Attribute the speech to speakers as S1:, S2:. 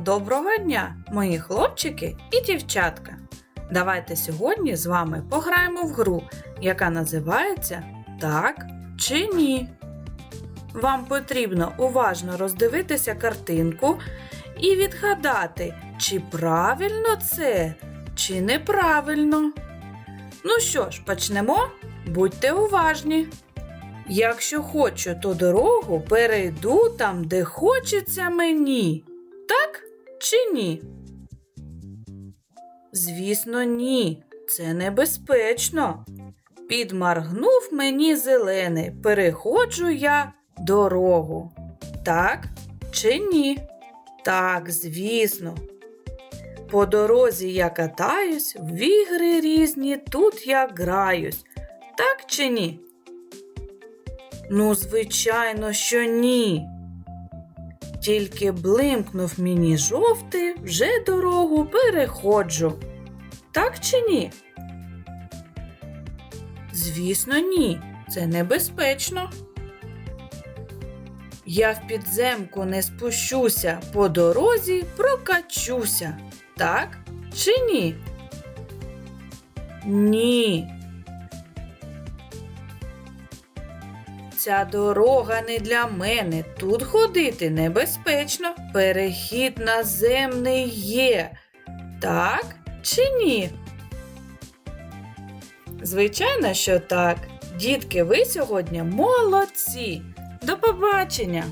S1: доброго дня, мої хлопчики і дівчатка! Давайте сьогодні з вами пограємо в гру, яка називається Так чи ні. Вам потрібно уважно роздивитися картинку і відгадати, чи правильно це, чи неправильно. Ну що ж, почнемо? Будьте уважні. Якщо хочу, то дорогу перейду там, де хочеться мені. Так чи ні? Звісно, ні. Це небезпечно. Підмаргнув мені зелений, переходжу я дорогу. Так чи ні? Так, звісно. По дорозі я катаюсь, в ігри різні тут я граюсь. Так чи ні? Ну, звичайно, що ні. Тільки блимкнув мені жовтий, вже дорогу переходжу. Так чи ні? Звісно, ні. Це небезпечно. Я в підземку не спущуся, по дорозі прокачуся. Так чи ні? Ні. Ця дорога не для мене. Тут ходити небезпечно. Перехід наземний є. Так чи ні? Звичайно, що так. Дітки, ви сьогодні молодці. До побачення!